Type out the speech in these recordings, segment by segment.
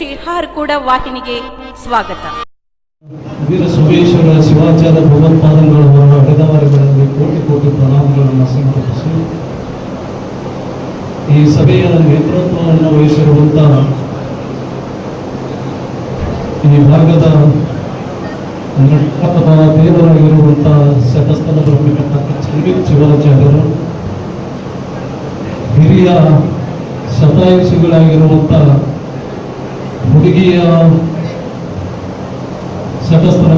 ಶಿಹಾರ್ ಕೂಡ ವಾಹಿನಿಗೆ ಸ್ವಾಗತ. ವೀರ ಸೋಮೇಶ್ವರ ಶಿವಾಚಾರ ಭಗವತ್ಪಾದಂಗಳವರ ಹಡೆದವರುಗಳಲ್ಲಿ ಕೋಟಿ ಕೋಟಿ ಪ್ರಣಾಮಗಳನ್ನು ಸಮರ್ಪಿಸಿ ಈ ಸಭೆಯ ನೇತೃತ್ವವನ್ನು ವಹಿಸಿರುವಂತಹ ಈ ಭಾಗದ ದೇವರಾಗಿರುವಂತಹ ಶತಸ್ಥಲ ಬ್ರಹ್ಮಿಕಟ್ಟ ಚಂದ್ರಿಕ್ ಶಿವಾಚಾರ್ಯರು, ಹಿರಿಯ ಶತಾಯುಷಿಗಳಾಗಿರುವಂತಹ ಹುಡುಗಿಯ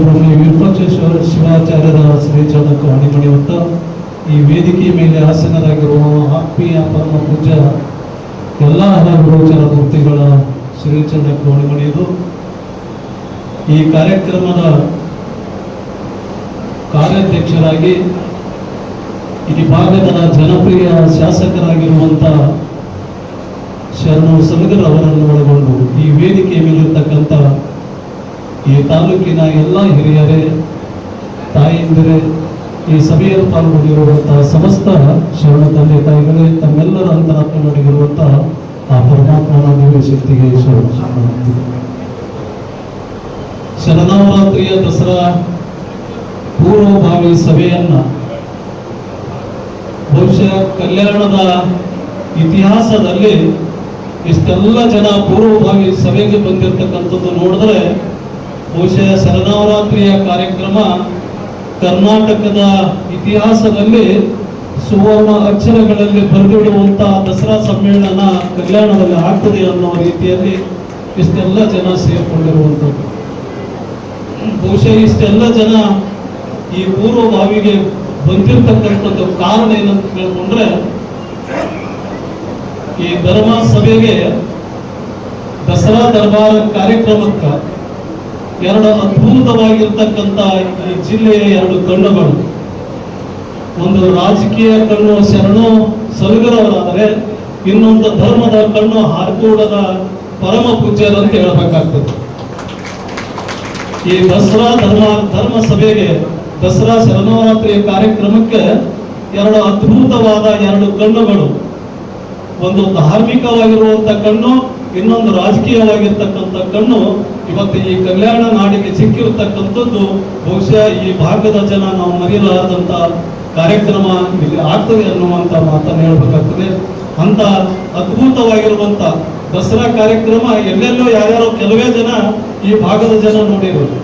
ಬ್ರಹ್ಮಿ ವಿರೂಪಾಕ್ಷೇಶ್ವರ ಶಿವಾಚಾರ್ಯರ ಶ್ರೀಚರಣಕ್ಕೆ ಅಣಿಮಣಿಯುತ್ತ ಈ ವೇದಿಕೆಯ ಮೇಲೆ ಆಸನರಾಗಿರುವ ಆತ್ಮೀಯ ಪರಮ ಪೂಜ ಎಲ್ಲ ಗುರುಚರ ಮೂರ್ತಿಗಳ ಶ್ರೀಚರಣಕ್ಕೆ ಪಡೆಯುವುದು ಈ ಕಾರ್ಯಕ್ರಮದ ಕಾರ್ಯಾಧ್ಯಕ್ಷರಾಗಿ ಈ ಭಾಗದ ಜನಪ್ರಿಯ ಶಾಸಕರಾಗಿರುವಂಥ ಶರಣು ಸಲಗರ್ ಅವರನ್ನು ಒಳಗೊಂಡು ಈ ವೇದಿಕೆಯ ಮೇಲಿರ್ತಕ್ಕಂಥ ಈ ತಾಲೂಕಿನ ಎಲ್ಲ ಹಿರಿಯರೇ, ತಾಯಂದಿರೇ, ಈ ಸಭೆಯಲ್ಲಿ ಪಾಲ್ಗೊಂಡಿರುವಂತಹ ಸಮಸ್ತ ಶರಣ ತಂದೆ ತಾಯಿಗಳೇ, ತಮ್ಮೆಲ್ಲರ ಅಂತರಾತ್ಮನೊಳಗಿರುವಂತಹ ಆ ಪರಮಾತ್ಮನ ದೇವಿ ಶಕ್ತಿಗೆ ಶರಣ ದಸರಾ ಪೂರ್ವಭಾವಿ ಸಭೆಯನ್ನ ಬಹುಶಃ ಕಲ್ಯಾಣದ ಇತಿಹಾಸದಲ್ಲಿ ಇಷ್ಟೆಲ್ಲ ಜನ ಪೂರ್ವಭಾವಿ ಸಭೆಗೆ ಬಂದಿರತಕ್ಕಂಥದ್ದು ನೋಡಿದ್ರೆ ಬಹುಶಃ ಶರನವರಾತ್ರಿಯ ಕಾರ್ಯಕ್ರಮ ಕರ್ನಾಟಕದ ಇತಿಹಾಸದಲ್ಲಿ ಸುವರ್ಣ ಅಕ್ಷರಗಳಲ್ಲಿ ಬರೆದಿಡುವಂತಹ ದಸರಾ ಸಮ್ಮೇಳನ ಕಲ್ಯಾಣದಲ್ಲಿ ಆಗ್ತದೆ ಅನ್ನೋ ರೀತಿಯಲ್ಲಿ ಇಷ್ಟೆಲ್ಲ ಜನ ಸೇರಿಕೊಂಡಿರುವಂಥದ್ದು. ಬಹುಶಃ ಇಷ್ಟೆಲ್ಲ ಜನ ಈ ಪೂರ್ವಭಾವಿಗೆ ಬಂದಿರತಕ್ಕಂಥದ್ದು ಕಾರಣ ಏನಂತ ಕೇಳ್ಕೊಂಡ್ರೆ ಈ ಧರ್ಮ ಸಭೆಗೆ ದಸರಾ ದರ್ಬಾರ ಕಾರ್ಯಕ್ರಮಕ್ಕೆ ಎರಡು ಅದ್ಭುತವಾಗಿರ್ತಕ್ಕಂಥ ಈ ಜಿಲ್ಲೆಯ ಎರಡು ಕಣ್ಣುಗಳು. ಒಂದು ರಾಜಕೀಯ ಕಣ್ಣು ಶರಣು ಸಲುಗರವರಾದರೆ ಇನ್ನೊಂದು ಧರ್ಮದ ಕಣ್ಣು ಹಾರ್ಕೋಡದ ಪರಮ ಪೂಜ್ಯರು ಅಂತ ಹೇಳಬೇಕಾಗ್ತದೆ. ಈ ದಸರಾ ಧರ್ಮ ಧರ್ಮ ಸಭೆಗೆ ದಸರಾ ಶರಣವರಾತ್ರಿಯ ಕಾರ್ಯಕ್ರಮಕ್ಕೆ ಎರಡು ಅದ್ಭುತವಾದ ಎರಡು ಕಣ್ಣುಗಳು. ಒಂದು ಧಾರ್ಮಿಕವಾಗಿರುವಂತ ಕಣ್ಣು, ಇನ್ನೊಂದು ರಾಜಕೀಯವಾಗಿರ್ತಕ್ಕಂಥ ಕಣ್ಣು, ಇವತ್ತು ಈ ಕಲ್ಯಾಣ ನಾಡಿಗೆ ಸಿಕ್ಕಿರ್ತಕ್ಕಂಥದ್ದು ಬಹುಶಃ ಈ ಭಾಗದ ಜನ ನಾವು ಮರೆಯಲಾರದಂತ ಕಾರ್ಯಕ್ರಮ ಇಲ್ಲಿ ಆಗ್ತದೆ ಅನ್ನುವಂತ ಮಾತನ್ನು ಹೇಳ್ಬೇಕಾಗ್ತದೆ. ಅಂತ ಅದ್ಭುತವಾಗಿರುವಂತ ದಸರಾ ಕಾರ್ಯಕ್ರಮ ಎಲ್ಲೆಲ್ಲೋ ಯಾರ್ಯಾರೋ ಕೆಲವೇ ಜನ ಈ ಭಾಗದ ಜನ ನೋಡಿರೋದು.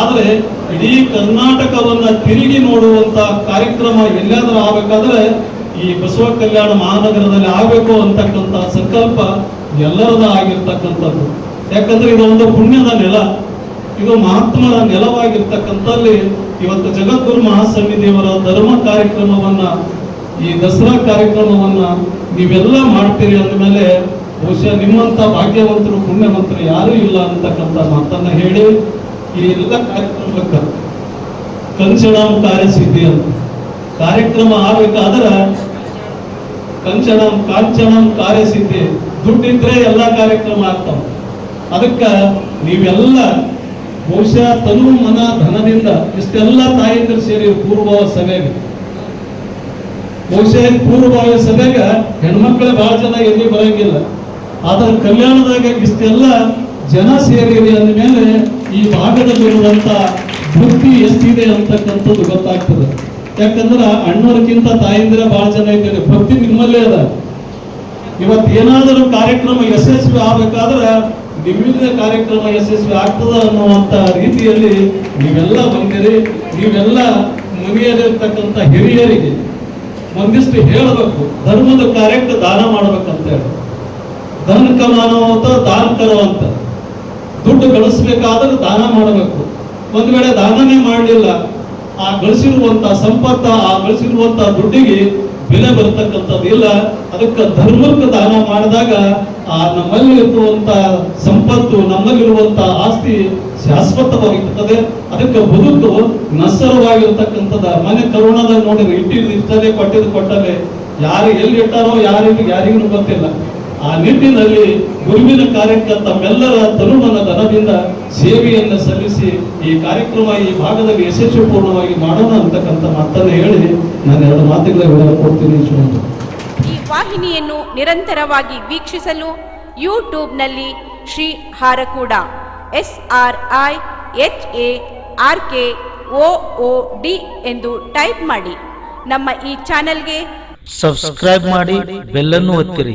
ಆದರೆ ಇಡೀ ಕರ್ನಾಟಕವನ್ನ ತಿರುಗಿ ನೋಡುವಂತ ಕಾರ್ಯಕ್ರಮ ಎಲ್ಲಾದರೂ ಆಗ್ಬೇಕಾದ್ರೆ ಈ ಬಸವ ಕಲ್ಯಾಣ ಮಹಾನಗರದಲ್ಲಿ ಆಗಬೇಕು ಅಂತಕ್ಕಂಥ ಸಂಕಲ್ಪ ಎಲ್ಲರದ ಆಗಿರ್ತಕ್ಕಂಥದ್ದು. ಯಾಕಂದ್ರೆ ಇದು ಒಂದು ಪುಣ್ಯದ ನೆಲ. ಇದು ಮಹಾತ್ಮರ ನೆಲವಾಗಿರ್ತಕ್ಕಂಥಲ್ಲಿ ಇವತ್ತು ಜಗದ್ಗುರು ಮಹಾಸನ್ನಿಧಿಯವರ ಧರ್ಮ ಕಾರ್ಯಕ್ರಮವನ್ನ, ಈ ದಸರಾ ಕಾರ್ಯಕ್ರಮವನ್ನ ನೀವೆಲ್ಲ ಮಾಡ್ತೀರಿ ಅಂದಮೇಲೆ ಬಹುಶಃ ನಿಮ್ಮಂತ ಭಾಗ್ಯವಂತರು, ಪುಣ್ಯವಂತರು ಯಾರೂ ಇಲ್ಲ ಅಂತಕ್ಕಂಥ ಮಾತನ್ನ ಹೇಳಿ ಈ ಎಲ್ಲ ಕಾರ್ಯಕ್ರಮಕ್ಕೆ ಕಂಚಣಂ ಕಾರ್ಯಸಿದ್ಧಿ ಅಂತ. ಕಾರ್ಯಕ್ರಮ ಆಗ್ಬೇಕಾದ್ರೆ ಕಂಚಣಂ ಕಾಂಚನಂ ಕಾರ್ಯಸಿದ್ಧಿ. ದುಡ್ಡಿದ್ರೆ ಎಲ್ಲ ಕಾರ್ಯಕ್ರಮ ಆಗ್ತಾವ. ಅದಕ್ಕ ನೀವೆಲ್ಲ ಬಹುಶಃ ತನು ಮನ ಧನದಿಂದ ಇಷ್ಟೆಲ್ಲ ತಾಯಂದಿರು ಸೇರಿ ಪೂರ್ವಭಾವ ಸಭೆಗೆ. ಬಹುಶಃ ಪೂರ್ವಭಾವ ಸಭೆಗೆ ಹೆಣ್ಮಕ್ಳೇ ಬಹಳ ಜನ ಎಲ್ಲಿ ಬರಂಗಿಲ್ಲ. ಆದ್ರೆ ಕಲ್ಯಾಣದಾಗ ಇಷ್ಟೆಲ್ಲ ಜನ ಸೇರಿರಿ ಅಂದಮೇಲೆ ಈ ಭಾಗದಲ್ಲಿರುವಂತ ಬುದ್ಧಿ ಎಷ್ಟಿದೆ ಅಂತಕ್ಕಂಥದ್ದು ಗೊತ್ತಾಗ್ತದೆ. ಯಾಕಂದ್ರೆ ಅಣ್ಣವ್ರಕ್ಕಿಂತ ತಾಯಿಂದಿರ ಬಹಳ ಜನ ಇದ್ದಾರೆ. ಭಕ್ತಿ ನಿಮ್ಮಲ್ಲೇ ಅದ. ಇವತ್ತು ಏನಾದರೂ ಕಾರ್ಯಕ್ರಮ ಯಶಸ್ವಿ ಆಗ್ಬೇಕಾದ್ರೆ ನಿಮ್ಮಿಂದ ಕಾರ್ಯಕ್ರಮ ಯಶಸ್ವಿ ಆಗ್ತದ ಅನ್ನುವಂತ ರೀತಿಯಲ್ಲಿ ನೀವೆಲ್ಲ ಬಂದಿರಿ. ನೀವೆಲ್ಲ ಮನೆಯಲ್ಲಿರ್ತಕ್ಕಂಥ ಹಿರಿಯರಿಗೆ ಒಂದಿಷ್ಟು ಹೇಳಬೇಕು. ಧರ್ಮದ ಕಾರ್ಯಕ್ಕೆ ದಾನ ಮಾಡ್ಬೇಕಂತ ಹೇಳಿ ಧನಕ ಕಮಾನೋ ಅಂತ, ದಾನ ಅಂತ. ದುಡ್ಡು ಗಳಿಸ್ಬೇಕಾದ್ರೆ ದಾನ ಮಾಡಬೇಕು. ಒಂದ್ ವೇಳೆ ದಾನನೇ ಮಾಡಲಿಲ್ಲ ಆ ಗಳಿಸಿರುವಂತ ಸಂಪತ್ತ, ಆ ಗಳಿಸಿರುವಂತ ದುಡ್ಡಿಗೆ ಬೆಲೆ ಬರತಕ್ಕಂಥದ್ದು ಇಲ್ಲ. ಅದಕ್ಕೆ ಧರ್ಮಕ್ಕೆ ದಾನ ಮಾಡಿದಾಗ ಆ ನಮ್ಮಲ್ಲಿ ಇರುವಂತ ಸಂಪತ್ತು, ನಮ್ಮಲ್ಲಿರುವಂತ ಆಸ್ತಿ ಶಾಶ್ವತವಾಗಿರ್ತದೆ. ಅದಕ್ಕೆ ಬದುಕು ನಸರವಾಗಿರ್ತಕ್ಕಂಥದ್ದ ಮನೆ ಕರುಣದ ನೋಡಿದ್ರೆ ಇಟ್ಟಿದ್ದು ಇರ್ತದೆ ಕೊಟ್ಟಿದ್ದು ಕೊಟ್ಟಲೆ ಯಾರು ಎಲ್ಲಿ ಇಟ್ಟಾರೋ, ಯಾರಿಗೂ ಯಾರಿಗೂ ಗೊತ್ತಿಲ್ಲ. ಆ ನಿಟ್ಟಿನಲ್ಲಿ ಗುರುವಿನ ಕಾರ್ಯಕ್ಕೆ ತಮ್ಮೆಲ್ಲರ ತನುಮನ ಧನದಿಂದ ಸೇವೆಯನ್ನು ಸಲ್ಲಿಸಿ ಈ ಕಾರ್ಯಕ್ರಮ ಈ ಭಾಗದಲ್ಲಿ ಯಶಸ್ವಿಪೂರ್ಣವಾಗಿ ಮಾಡೋಣ ಅಂತಕ್ಕಂಥ ಮಾತನ್ನು ಹೇಳಿ ನಾನು ಎರಡು ಮಾತುಗಳ ವಿವರ ಕೊಡ್ತೀನಿ ಈ ವಾಹಿನಿಯನ್ನು ನಿರಂತರವಾಗಿ ವೀಕ್ಷಿಸಲು ಯೂಟ್ಯೂಬ್ನಲ್ಲಿ Shri Harakuda S R I H A R K O O D ಎಂದು ಟೈಪ್ ಮಾಡಿ. ನಮ್ಮ ಈ ಚಾನೆಲ್ಗೆ ಸಬ್ಸ್ಕ್ರೈಬ್ ಮಾಡಿ ಬೆಲ್ಲನ್ನು ಒತ್ತಿರಿ.